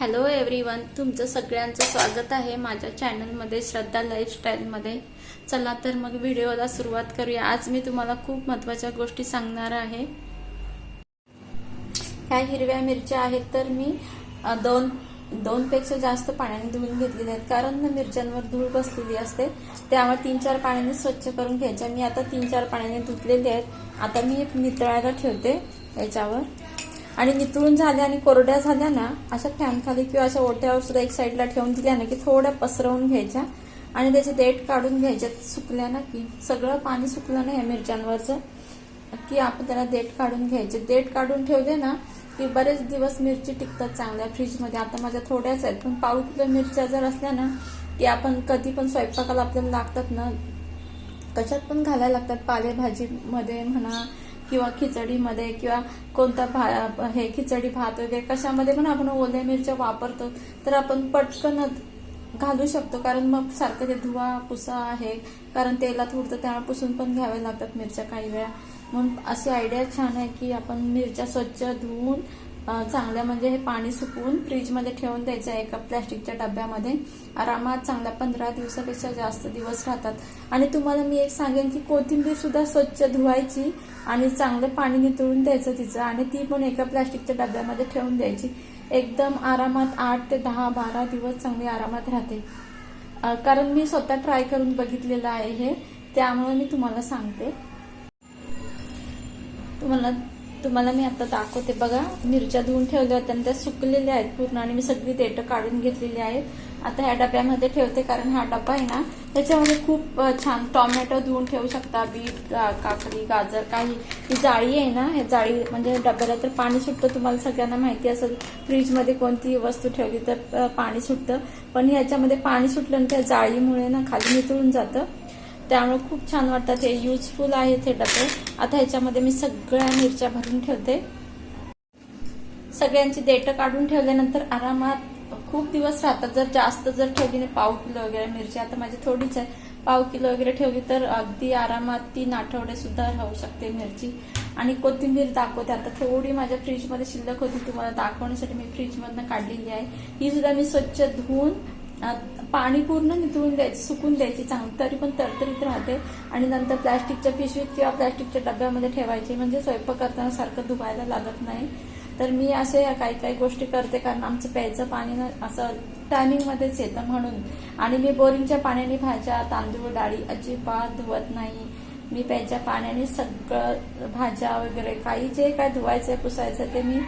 Hello everyone तुमचं सगळ्यांचं स्वागत आहे माझ्या चॅनलमध्ये श्रद्धा लाईफस्टाईलमध्ये चला तर मग व्हिडिओला सुरुवात करूया. आज मी तुम्हाला खूप महत्त्वाच्या गोष्टी सांगणार आहे. ह्या हिरव्या मिरच्या आहेत तर मी दोन दोनपेक्षा जास्त पाण्याने धुवून घेतलेल्या आहेत. कारण ना मिरच्यांवर धूळ बसलेली असते त्यामुळे तीन चार पाण्याने स्वच्छ करून घ्यायच्या मी आता तीन चार पाण्याने धुतलेले आहेत. आता मी एक नितळायला ठेवते याच्यावर. आणि नितळून झाल्या आणि कोरड्या झाल्या ना अशा फॅनखाली किंवा अशा ओट्यावर सुद्धा एक साईडला ठेवून दिल्या ना की थोड्या पसरवून घ्यायच्या आणि त्याचे देठ काढून घ्यायच्या सुकल्या ना की सगळं पाणी सुकलं ना या मिरच्यांवरचं की आपण त्याला देठ काढून घ्यायचे. देठ काढून ठेवले ना की बरेच दिवस मिरची टिकतात चांगल्या फ्रीजमध्ये. आता माझ्या थोड्याच आहेत पण पाव किलो मिरच्या जर असल्या ना की आपण कधी पण स्वयंपाकाला आपल्याला लागतात ना कशात पण घालायला लागतात. पालेभाजीमध्ये म्हणा किंवा खिचडीमध्ये किंवा कोणता भा हे खिचडी भात वगैरे कशामध्ये पण आपण ओल्या मिरच्या वापरतो तर आपण पटकन घालू शकतो. कारण मग सारखं ते धुवा पुसा आहे. कारण तेलात उडतं त्यामुळे पुसून पण घ्याव्या लागतात मिरच्या काही वेळा. म्हणून अशी आयडिया छान आहे की आपण मिरच्या स्वच्छ धुवून चांगलं चांगल्या म्हणजे हे पाणी सुकवून फ्रीजमध्ये ठेवून द्यायचं आहे एका प्लॅस्टिकच्या डब्यामध्ये. आरामात चांगल्या पंधरा दिवसापेक्षा जास्त दिवस राहतात. आणि तुम्हाला मी एक सांगेन की कोथिंबीर सुद्धा स्वच्छ धुवायची आणि चांगलं पाणी नितळून द्यायचं तिचं आणि ती पण एका प्लॅस्टिकच्या डब्यामध्ये ठेवून द्यायची. एकदम आरामात आठ ते दहा बारा दिवस चांगली आरामात राहते. कारण मी स्वतः ट्राय करून बघितलेलं आहे हे. त्यामुळे मी तुम्हाला सांगते. तुम्हाला तुम्हाला मी आता दाखवते बघा. मिरच्या धुवून ठेवल्या होत्या त्या सुकलेल्या आहेत पूर्ण आणि मी सगळी देठं काढून घेतलेली आहेत. आता ह्या डब्यामध्ये ठेवते कारण हा डबा आहे ना त्याच्यामध्ये खूप छान टॉमॅटो धुवून ठेवू शकता बीट काकडी गाजर काही. ही जाळी आहे ना हे जाळी म्हणजे डब्याला तर पाणी सुटतं तुम्हाला सगळ्यांना माहिती असेल फ्रीजमध्ये कोणती वस्तू ठेवली तर पाणी सुटतं. पण ह्याच्यामध्ये पाणी सुटलं त्या जाळीमुळे ना खाली नितळून जातं. त्यामुळे खूप छान वाटतात. हे युजफुल आहेत हे डबे. आता ह्याच्यामध्ये मी सगळ्या मिरच्या भरून ठेवते. सगळ्यांची देठं काढून ठेवल्यानंतर आरामात खूप दिवस राहतात. जर जास्त जर ठेवली नाही पाव किलो वगैरे मिरची आता माझी थोडीच आहे. पाव किलो वगैरे ठेवली तर अगदी आरामात तीन आठवडे सुद्धा राहू शकते मिरची. आणि कोथिंबीर दाखवते. आता थोडी माझ्या फ्रीजमध्ये शिल्लक होती. तुम्हाला दाखवण्यासाठी मी फ्रीजमधनं काढलेली आहे. ही सुद्धा मी स्वच्छ धुवून पाणी पूर्ण निथळून द्यायचं सुकून द्यायची चांगली. तरी पण तरतरीत राहते. आणि नंतर प्लॅस्टिकच्या पिशवीत किंवा प्लॅस्टिकच्या डब्यामध्ये ठेवायची. म्हणजे स्वयंपाक करताना सारखं धुवायला लागत नाही. तर मी असे काही काही गोष्टी करते. कारण आमचं प्यायचं पाणी असं टायमिंगमध्येच येतं म्हणून. आणि मी बोरिंगच्या पाण्याने भाज्या तांदूळ डाळी अजिबात धुवत नाही. मी प्यायच्या पाण्याने सगळं भाज्या वगैरे काही जे काय धुवायचं पुसायचं ते मी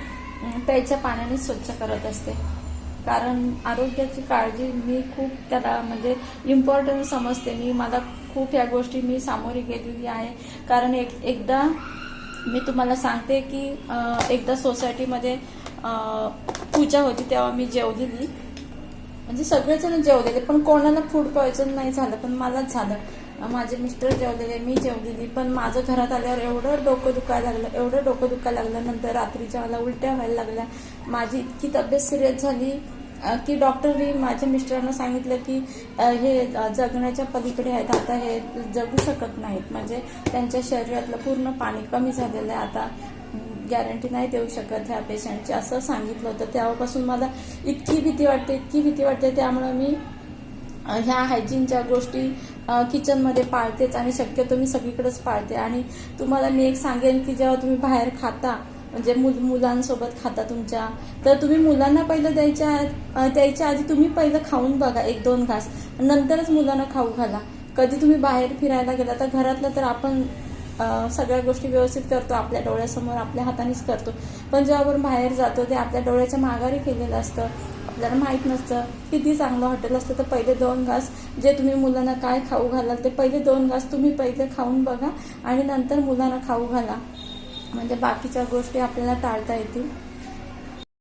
प्यायच्या पाण्याने स्वच्छ करत असते. कारण आरोग्याची काळजी मी खूप त्याला म्हणजे इम्पॉर्टंट समजते. मी मला खूप ह्या गोष्टी मी सामोरी गेलेली आहे. कारण एक एकदा मी तुम्हाला सांगते की एकदा सोसायटीमध्ये पूजा होती तेव्हा मी जेवलेली. म्हणजे सगळेजण जेवलेले पण कोणाला फूड पॉयझन नाही झालं पण मलाच झालं. माझे मिस्टर जेवलेले मी जेवलेली पण माझं घरात आल्यावर एवढं डोकं दुखायला लागलं एवढं डोकं दुखायला लागलं. नंतर रात्रीच्या मला उलट्या व्हायला लागल्या. माझी इतकी तब्येत सिरियस झाली की डॉक्टरनी माझ्या मिस्टरांना सांगितलं की हे जगण्याच्या पलीकडे आहेत. आता हे जगू शकत नाहीत. म्हणजे त्यांच्या शरीरातलं पूर्ण पाणी कमी झालेलं आहे. आता गॅरंटी नाही देऊ शकत ह्या पेशंटची. असं सांगितलं होतं. तेव्हापासून मला इतकी भीती वाटते इतकी भीती वाटते. त्यामुळं मी ह्या हायजीनच्या गोष्टी किचनमध्ये पाळतेच आणि शक्यतो मी सगळीकडेच पाळते. आणि तुम्हाला मी एक सांगेन की जेव्हा तुम्ही बाहेर खाता म्हणजे मुल मुलांसोबत खाता तुमच्या तर तुम्ही मुलांना पहिलं द्यायच्या द्यायच्या आधी तुम्ही पहिलं खाऊन बघा एक दोन घास. नंतरच मुलांना खाऊ घाला. कधी तुम्ही बाहेर फिरायला गेला तर घरातलं तर आपण सगळ्या गोष्टी व्यवस्थित करतो आपल्या डोळ्यासमोर आपल्या हातानेच करतो. पण जेव्हा आपण बाहेर जातो ते आपल्या डोळ्याच्या माघारी केलेलं असतं. आपल्याला माहीत नसतं. किती चांगलं हॉटेल असतं तर पहिले दोन घास जे तुम्ही मुलांना काय खाऊ घालाल ते पहिले दोन घास तुम्ही पहिले खाऊन बघा आणि नंतर मुलांना खाऊ घाला. म्हणजे बाकीच्या गोष्टी आपल्याला टाळता येतील.